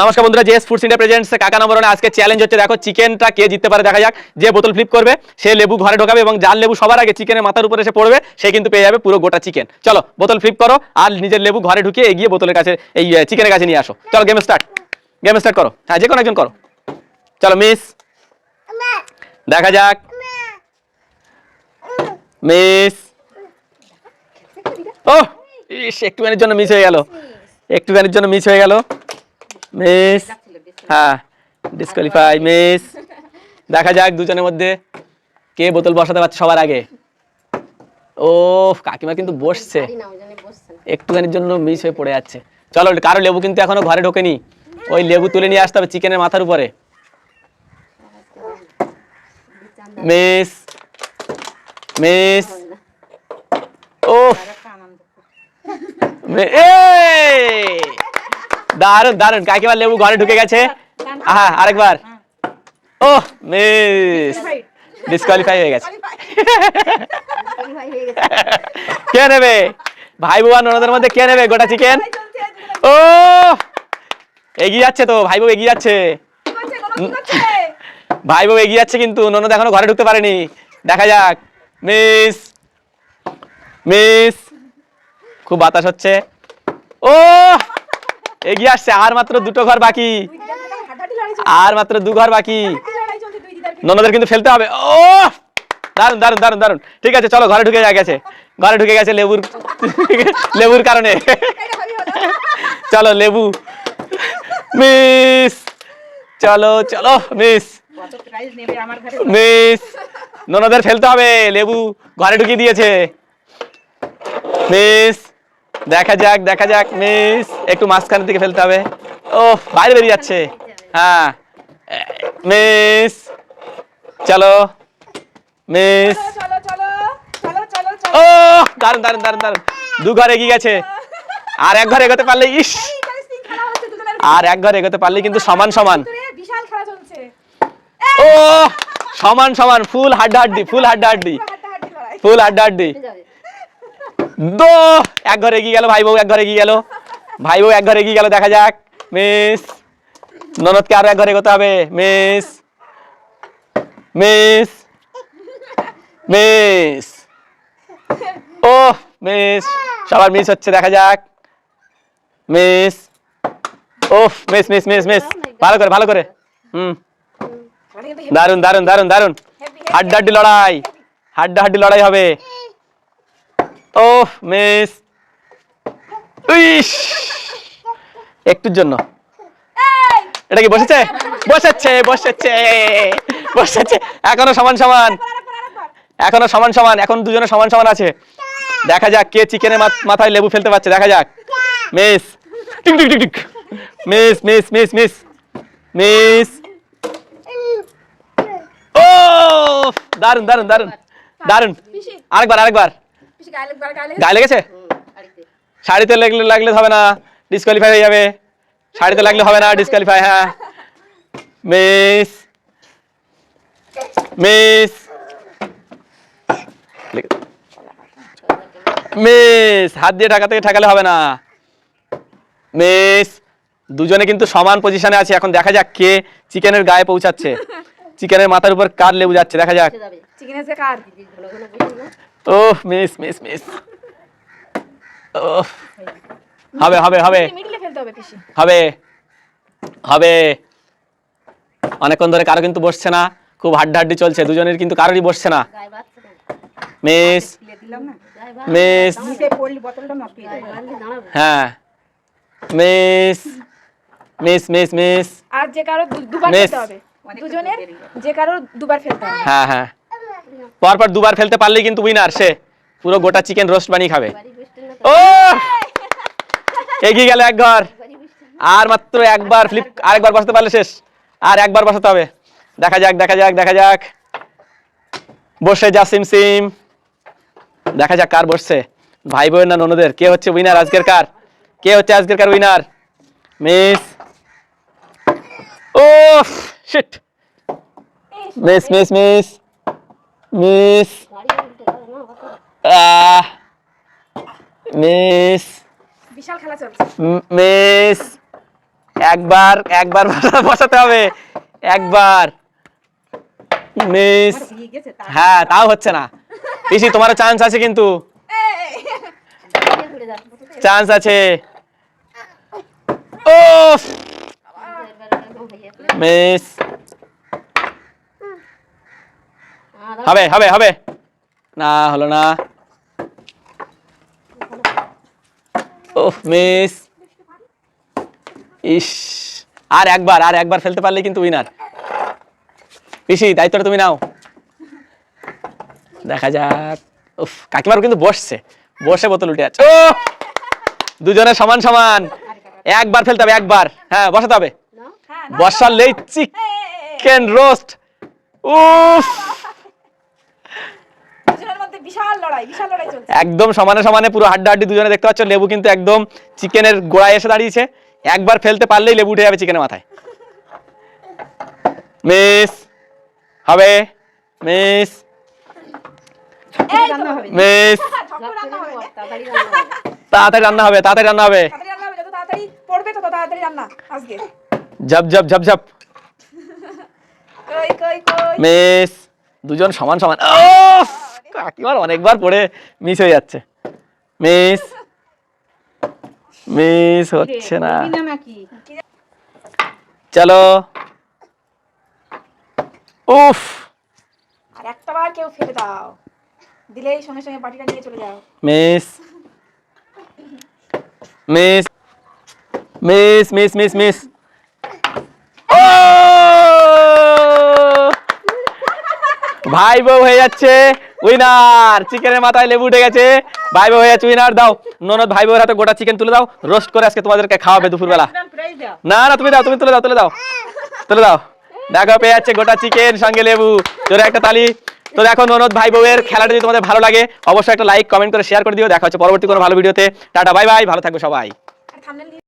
নমস্কার বন্ধুরা JS foods India presents কাকা নম্বর আজকে চ্যালেঞ্জ হচ্ছে। দেখো, চিকেনটা কে জিততে পারে দেখা যাক। যে বোতল ফ্লিপ করবে, সে লেবু ঘরে ঢোকাবে এবং যার লেবু সবার আগে চিকেনের মাথার উপরে এসে পড়বে, সে কিন্তু পেয়ে যাবে পুরো গোটা চিকেন চলো, বোতল ফ্লিপ করো আর নিজের লেবু ঘরে ঢুকিয়ে এগিয়ে বোতলের কাছে, এই চিকেনের কাছে নিয়ে আসো। চলো গেম স্টার্ট গেম স্টার্ট করো। হ্যাঁ যে কোনো একজন করো। চলো মিস দেখা যাক। মিস ও ইস, একটুখানির জন্য মিস হয়ে গেল। একটুখানির জন্য মিস হয়ে গেল। মিস হ্যাঁ ডিসকোয়ালিফাই মিস দেখা যাক দুজনের মধ্যে কে বোতল বসাতে পারছে সবার আগে। ও কাকিমা কিন্তু বসছে। একটুখানির জন্য মিস হয়ে পড়ে যাচ্ছে। চলো কারও লেবু কিন্তু এখনও ঘরে ঢোকেনি। ওই লেবু তুলে নিয়ে আসতে হবে চিকেনের মাথার উপরে। মিস মিস ও এই! দারুণ দারুণ কাকিমার লেবু ঘরে ঢুকে গেছে? হ্যাঁ আরেকবার। ও মিস। ডিসকোয়ালিফাই হয়ে গেছে। কে নেবে? ভাই বোয়া ননদের মধ্যে কে নেবে? গোটা চিকেন ও এগিয়ে যাচ্ছে তো ভাই বউ এগিয়ে যাচ্ছে। ভাই বউ এগিয়ে যাচ্ছে কিন্তু ননদ এখনও ঘরে ঢুকতে পারেনি। দেখা যাক। মিস। মিস। খুব বাতাস হচ্ছে। ও এগিয়ে আসছে, আর মাত্র দুটো ঘর বাকি। আর মাত্র দু ঘর বাকি। ননদের কিন্তু ফেলতে হবে। ও দারুণ দারুণ দারুণ দারুণ ঠিক আছে, চলো, ঘরে ঢুকে গেছে। ঘরে ঢুকে গেছে লেবুর লেবুর কারণে। চলো, লেবু। মিস! চলো চলো, মিস। মিস! ননদের ফেলতে হবে, লেবু ঘরে ঢুকিয়ে দিয়েছে। মিস! দেখা যাক দেখা যাক মিস একটু মাঝখানের দিকে ফেলতে হবে। ও বাইরে বেরিয়ে যাচ্ছে। হ্যাঁ। মিস চলো। মিস ও দারুণ দারুণ দারুণ দারুণ দু ঘর এগিয়ে গেছে। আর এক ঘর এগোতে পারলে ইস। আর এক ঘর এগোতে পারলে কিন্তু সমান সমান। ও সমান সমান। ফুল হাড্ডা হাড্ডি ফুল হাড্ডা হাড্ডি হাড্ডাহাড্ডি। ফুল হাড্ডা হাড্ডি দো। এক ঘরে এগিয়ে গেল ভাই বউ এক ঘরে এগিয়ে গেল। ভাই বউ এক ঘরে এগিয়ে গেল দেখা যাক। মিস। ননদকে আরও এক ঘরে এগোতে হবে। মিস। মিস। মিস। ও মিস। সবার মিস হচ্ছে দেখা যাক। মিস। ও মিস মিস মিস মিস। ভালো করে ভালো করে। হুম। দারুণ দারুণ দারুণ দারুণ হাড্ডা হাড্ডি লড়াই। হাড্ডা হাড্ডি লড়াই হবে। ও মিস। ইস। একটুর জন্য। এটা কি বসেছে? বসেছে বসেছে বসেছে। এখনও সমান সমান। এখনও সমান সমান। এখন দুজনে সমান সমান আছে। দেখা যাক কে চিকেনের মাথায় লেবু ফেলতে পারছে। দেখা যাক। মিস। টিক টিক টিক tick. Miss miss miss miss. Miss. ও দারুণ দারুণ দারুণ দারুণ আরেকবার আরেকবার। গায়ে লেগেছে? শাড়িতে লাগলে লাগলে হবে না ডিসকোয়ালিফাই হয়ে যাবে। শাড়িতে লাগলে হবে না ডিসকোয়ালিফাই হ্যাঁ। মিস মিস মিস হাত দিয়ে ঢাকা থেকে ঠেকালে হবে না। মিস দুজনে কিন্তু সমান পজিশনে আছে এখন দেখা যাক কে চিকেনের গায়ে পৌঁছাচ্ছে। চিকেনের মাথার উপর কার লেবু যাচ্ছে দেখা যাক। চিকেন এসে কার ও মিস মিস মিস ওহ। হবে হবে হবে। মিডলে ফেলতে হবে হবে। হবে। অনেকক্ষণ ধরে কারও কিন্তু বসছে না। খুব হাড্ডাহাড্ডি চলছে। দুজনের কিন্তু কারোরই বসছে না। মিস মিস হয়ে হ্যাঁ। মিস মিস মিস মিস আর যে কারও দুবার. ফেলতে হবে। দুজনের যে কারও দুবার ফেলতে হবে। হ্যাঁ হ্যাঁ। পরপর দুবার ফেলতে পারলেই কিন্তু উইনার সে পুরো গোটা চিকেন রোস্ট বানিয়ে খাবে। ও! এগিয়ে গেল এক ঘর আর মাত্র একবার ফ্লিপ আরেকবার বসাতে পারলে শেষ। আর একবার বসাতে হবে। দেখা যাক দেখা যাক দেখা যাক। বসে যা, সিম সিম। দেখা যাক কার বসছে। ভাই বোন না ননদের? কে হচ্ছে উইনার আজকের কার? কে হচ্ছে আজকের কার উইনার মিস। ও shit miss miss miss. Miss আহ মিস বিশাল খেলা চলছে। মিস একবার একবার বসাতে হবে। একবার। মিস হ্যাঁ তাও হচ্ছে না। পিসি তোমারও চান্স আছে কিন্তু। চান্স আছে। ও মিস হবে হবে হবে। না হলো না। ও মিস। ইস আর একবার আর একবার ফেলতে পারলে কিন্তু উইনার পিসি দায়িত্বটা তুমি নাও। দেখা যাক। উফ কাকিমার কিন্তু বসছে। বসে বোতল উঠে আছে। ও দুজনে সমান সমান। একবার ফেলতে হবে একবার। হ্যাঁ বসাতে হবে। হ্যাঁ বসালেই চিকেন রোস্ট উফ! মধ্যে বিশাল লড়াই বিশাল লড়াই চলছে। একদম সমানে সমানে পুরো হাড্ডা হাড্ডি দুজনে দেখতে পাচ্ছ লেবু কিন্তু একদম চিকেনের গোড়ায় এসে দাঁড়িয়েছে। একবার ফেলতে পারলেই লেবু উঠে যাবে চিকেনের মাথায়। মিস হবে মিস। মিস। তাড়াতাড়ি রান্না হবে। তাড়াতাড়ি রান্না হবে তাড়াতাড়ি রান্না হবে। যত তাড়াতাড়ি পড়বে তত তাড়াতাড়ি রান্না আজকে। ঝপ ঝপ ঝপ ঝপ। মিস দুজন সমান সমান। ও কাকিমার অনেকবার পড়ে মিস হয়ে যাচ্ছে। মিস মিস হচ্ছে না। চলো। উফ। আর একটা বার কেউ ফেলে দাও। দিলেই সঙ্গে সঙ্গে বাটিটা নিয়ে চলে যাও। Miss miss miss miss miss miss ও! ভাই বউ হয়ে যাচ্ছে। উইনার চিকেনের মাথায় লেবু উঠে গেছে। ভাই বউ হয়ে উইনার দাও। ননদ ভাই বউয়ের হাতে গোটা চিকেন তুলে দাও। রোস্ট করে আজকে তোমাদেরকে খাওয়াবে দুপুরবেলা। না না, তুমি দাও, তুমি তুলে দাও তুলে দাও। তুলে দাও। দেখো, পেয়ে যাচ্ছে গোটা চিকেন সঙ্গে লেবু। তোর একটা তালি। তো দেখো ননদ ভাই বউয়ের খেলাটা যদি তোমাদের ভালো লাগে, অবশ্যই একটা লাইক কমেন্ট করে শেয়ার করে দিও। দেখা হচ্ছে পরবর্তী কোনো ভালো ভিডিওতে। টাটা বাই বাই ভালো থাকবে সবাই।